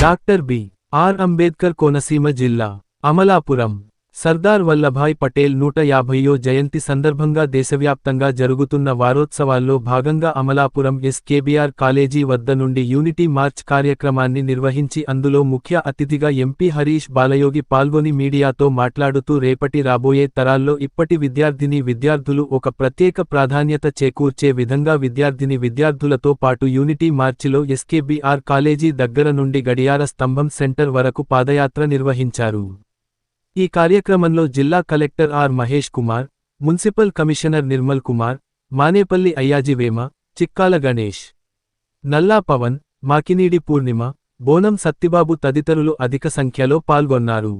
Doctor B R Ambedkar Konaseema జిల్లా అమలాపురం సర్దార్ వల్లభాయ్ పటేల్ నూట యాభైయో జయంతి సందర్భంగా దేశవ్యాప్తంగా జరుగుతున్న వారోత్సవాల్లో భాగంగా అమలాపురం ఎస్కేబీఆర్ కాలేజీ వద్ద నుండి యూనిటీ మార్చ్ కార్యక్రమాన్ని నిర్వహించి అందులో ముఖ్య అతిథిగా ఎంపీ హరీష్ బాలయోగి పాల్గొని మీడియాతో మాట్లాడుతూ రేపటి రాబోయే తరాల్లో ఇప్పటి విద్యార్థిని విద్యార్థులు ఒక ప్రత్యేక ప్రాధాన్యత చేకూర్చే విధంగా విద్యార్థిని విద్యార్థులతో పాటు యూనిటీ మార్చిలో ఎస్కేబీఆర్ కాలేజీ దగ్గర నుండి గడియార స్తంభం సెంటర్ వరకు పాదయాత్ర నిర్వహించారు. ఈ కార్యక్రమంలో జిల్లా collector R Mahesh Kumar municipal commissioner Nirmal Kumar Manepalli అయ్యాజివేమ Chikkala Ganesh. Nalla Pavan Makineedi పూర్ణిమ బోనం సత్తిబాబు తదితరులు అధిక సంఖ్యలో పాల్గొన్నారు.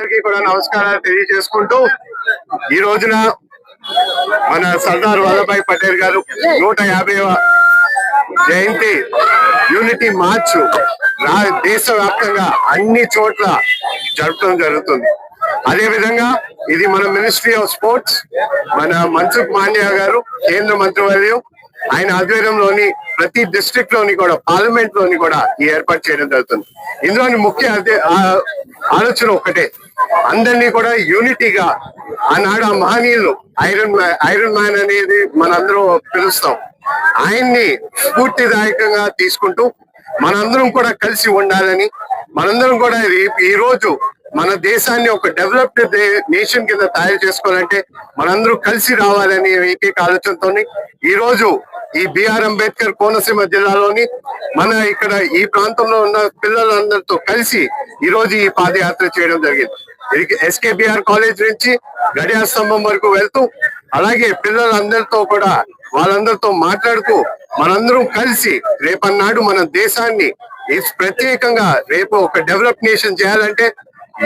అందరికీ కూడా నమస్కారాలు తెలియజేసుకుంటూ ఈ రోజున మన సర్దార్ వల్లభాయ్ పటేల్ గారు నూట యాభైవ జయంతి యూనిటీ మార్చ్ దేశవ్యాప్తంగా అన్ని చోట్ల జరపడం జరుగుతుంది. అదే విధంగా ఇది మన మినిస్ట్రీ ఆఫ్ స్పోర్ట్స్ మన మన్సుఖ్ మాండ్యా గారు కేంద్ర మంత్రివర్యం ఆయన ఆధ్వర్యంలోని ప్రతి డిస్ట్రిక్ట్లోని కూడా పార్లమెంట్లోని కూడా ఈ ఏర్పాటు చేయడం జరుగుతుంది. ఇందులోని ముఖ్య ఆలోచన ఒకటే అందరినీ కూడా యూనిటీగా ఆనాడు ఆ మహనీయులు ఐరన్ ఐరన్ మ్యాన్ అనేది మనందరం పిలుస్తాం. ఆయన్ని స్ఫూర్తిదాయకంగా తీసుకుంటూ మనందరం కూడా కలిసి ఉండాలని మనందరం కూడా ఈ- ఈ రోజు మన దేశాన్ని ఒక డెవలప్డ్ నేషన్ కింద తయారు చేసుకోవాలంటే మనందరూ కలిసి రావాలని ఏకైక ఆలోచనతో ఈ రోజు ఈ బిఆర్ అంబేద్కర్ కోనసీమ జిల్లాలోని మన ఇక్కడ ఈ ప్రాంతంలో ఉన్న పిల్లలందరితో కలిసి ఈ రోజు ఈ పాదయాత్ర చేయడం జరిగింది. ఎస్కేబిఆర్ కాలేజ్ నుంచి గడియా స్తంభం వరకు వెళ్తూ అలాగే పిల్లలందరితో కూడా వాళ్ళందరితో మాట్లాడుతూ మనందరం కలిసి రేపన్నాడు మన దేశాన్ని. ప్రత్యేకంగా రేపు ఒక డెవలప్ నేషన్ చేయాలంటే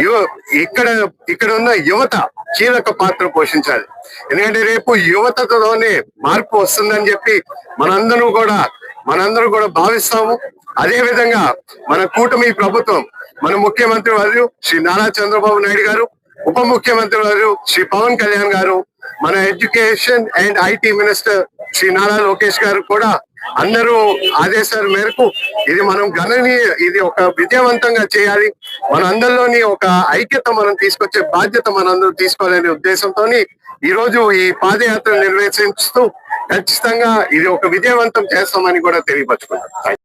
యువ ఇక్కడ ఇక్కడ ఉన్న యువత కీలక పాత్ర పోషించాలి. ఎందుకంటే రేపు యువతతోనే మార్పు వస్తుందని చెప్పి మనందరం కూడా మనందరం కూడా భావిస్తాము. అదే విధంగా మన కూటమి ప్రభుత్వం మన ముఖ్యమంత్రి వారు శ్రీ నారా చంద్రబాబు నాయుడు గారు ఉప ముఖ్యమంత్రి వారు శ్రీ పవన్ కళ్యాణ్ గారు మన education and IT minister Shri Nara Lokesh గారు కూడా అందరూ ఆదేశాల మేరకు ఇది మనం గణనీయ ఇది ఒక విజయవంతంగా చేయాలి. మన అందరిలోని ఒక ఐక్యత మనం తీసుకొచ్చే బాధ్యత మనందరూ తీసుకోవాలనే ఉద్దేశంతో ఈ రోజు ఈ పాదయాత్ర నిర్వహిస్తూ ఖచ్చితంగా ఇది ఒక విజయవంతం చేస్తామని కూడా తెలియపరచుకుంటాం